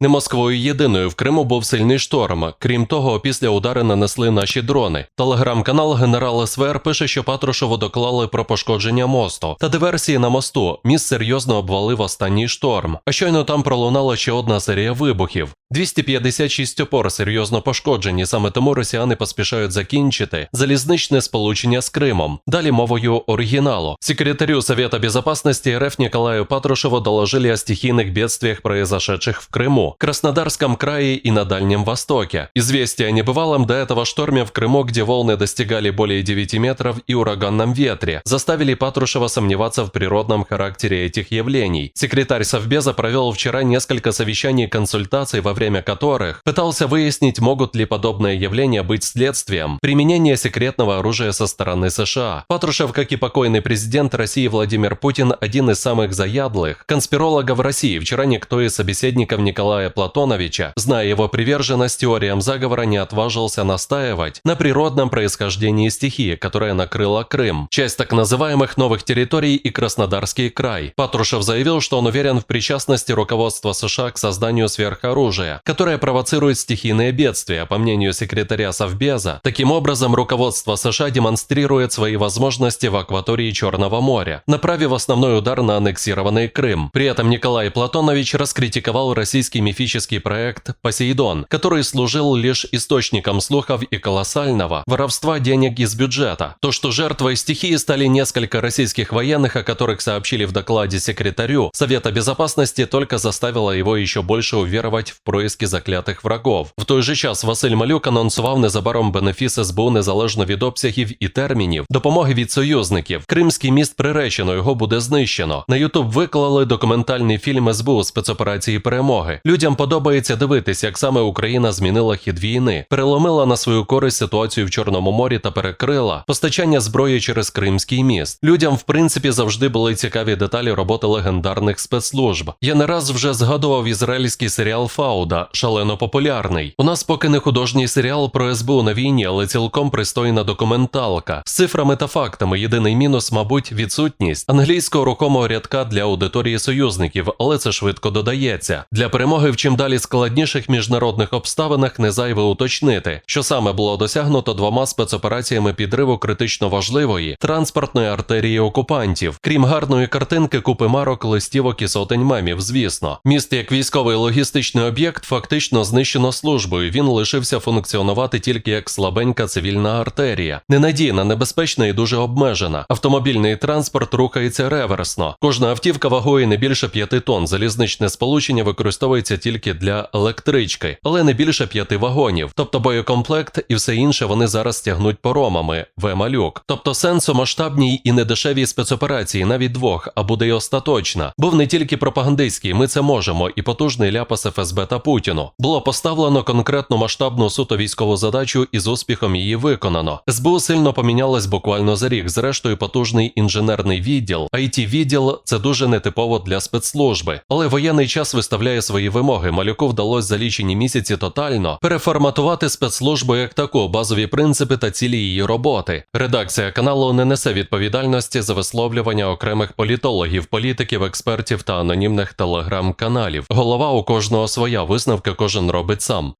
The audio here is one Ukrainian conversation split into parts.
Не Москвою єдиною в Криму був сильний шторм. Крім того, після удари нанесли наші дрони. Телеграм-канал генерал СВР пише, що Патрушеву доклали про пошкодження мосту та диверсії на мосту. Міст серйозно обвалив останній шторм. А щойно там пролунала ще одна серія вибухів. 256 опор серйозно пошкоджені, саме тому росіяни поспішають закінчити залізничне сполучення з Кримом. Далі мовою оригіналу. Секретарю Совета Безопасности РФ Николаю Патрушеву доложили о стихийных бедствиях, произошедших в Крыму, Краснодарском крае и на Дальнем Востоке. Известие о небывалом до этого шторме в Крыму, где волны достигали более 9 метров и ураганном ветре, заставили Патрушева сомневаться в природном характере этих явлений. Секретарь Совбеза провел вчера несколько совещаний и консультаций, во время которых пытался выяснить, могут ли подобные явления быть следствием применения секретного оружия со стороны США. Патрушев, как и покойный президент России Владимир Путин, один из самых заядлых конспирологов России. Вчера никто из собеседников Николая Платоновича, зная его приверженность теориям заговора, не отважился настаивать на природном происхождении стихии, которая накрыла Крым, часть так называемых новых территорий и Краснодарский край. Патрушев заявил, что он уверен в причастности руководства США к созданию сверхоружия, которое провоцирует стихийные бедствия, по мнению секретаря Совбеза. Таким образом, руководство США демонстрирует свои возможности в акватории Черного моря, направив основной удар на аннексированный Крым. При этом Николай Платонович раскритиковал российский мифический проект «Посейдон», который служил лишь источником слухов и колоссального воровства денег из бюджета. То, что жертвой стихии стали несколько российских военных, о которых сообщили в докладе секретарю Совета Безопасности, только заставило его еще больше уверовать в происки заклятих врагов. В той же час Василь Малюк анонсував незабаром бенефіс СБУ незалежно від обсягів і термінів допомоги від союзників. Кримський міст приречено, його буде знищено. На Ютуб виклали документальний фільм СБУ спецоперації перемоги. Людям подобається дивитись, як саме Україна змінила хід війни, переломила на свою користь ситуацію в Чорному морі та перекрила постачання зброї через Кримський міст. Людям, в принципі, завжди були цікаві деталі роботи легендарних спецслужб. Я не раз вже згадував ізраїльський серіал Фауда, шалено популярний. У нас поки не художній серіал про СБУ на війні, але цілком пристойна документалка з цифрами та фактами. Єдиний мінус, мабуть, відсутність англійського рухомого рядка для аудиторії союзників, але це швидко додається. Для перемоги в чим далі складніших міжнародних обставинах не зайве уточнити, що саме було досягнуто двома спецопераціями підриву критично важливої транспортної артерії окупантів, крім гарної картинки, купи марок, листівок і сотень мемів. Звісно, міст як військовий логістичний об'єкт фактично знищено службою. Він лишився функціонувати тільки як слабенька цивільна артерія, ненадійна, небезпечна і дуже обмежена. Автомобільний транспорт рухається реверсно. Кожна автівка вагою не більше 5 тонн. Залізничне сполучення використовується тільки для електрички, але не більше 5 вагонів. Тобто боєкомплект і все інше вони зараз тягнуть поромами. В-малюк. Тобто сенсу масштабній і недешевій спецоперації, навіть двох, а буде й остаточна. Був не тільки пропагандистський, ми це можемо, і потужний ляпас ФСБ та Путіну. Було поставлено конкретну масштабну суто військову задачу і з успіхом її виконано. СБУ сильно помінялась буквально за рік. Зрештою, потужний інженерний відділ, it відділ це дуже нетипово для спецслужби. Але воєнний час виставляє свої вимоги. Малюку вдалося за лічені місяці тотально переформатувати спецслужбу як таку, базові принципи та цілі її роботи. Редакція каналу не несе відповідальності за висловлювання окремих політологів, політиків, експертів та анонімних телеграм-каналів. Голова у кожного своя висновки кожен робить сам.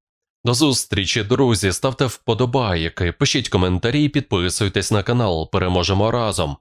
До зустрічі, друзі, ставте вподобайки, пишіть коментарі, підписуйтесь на канал. Переможемо разом.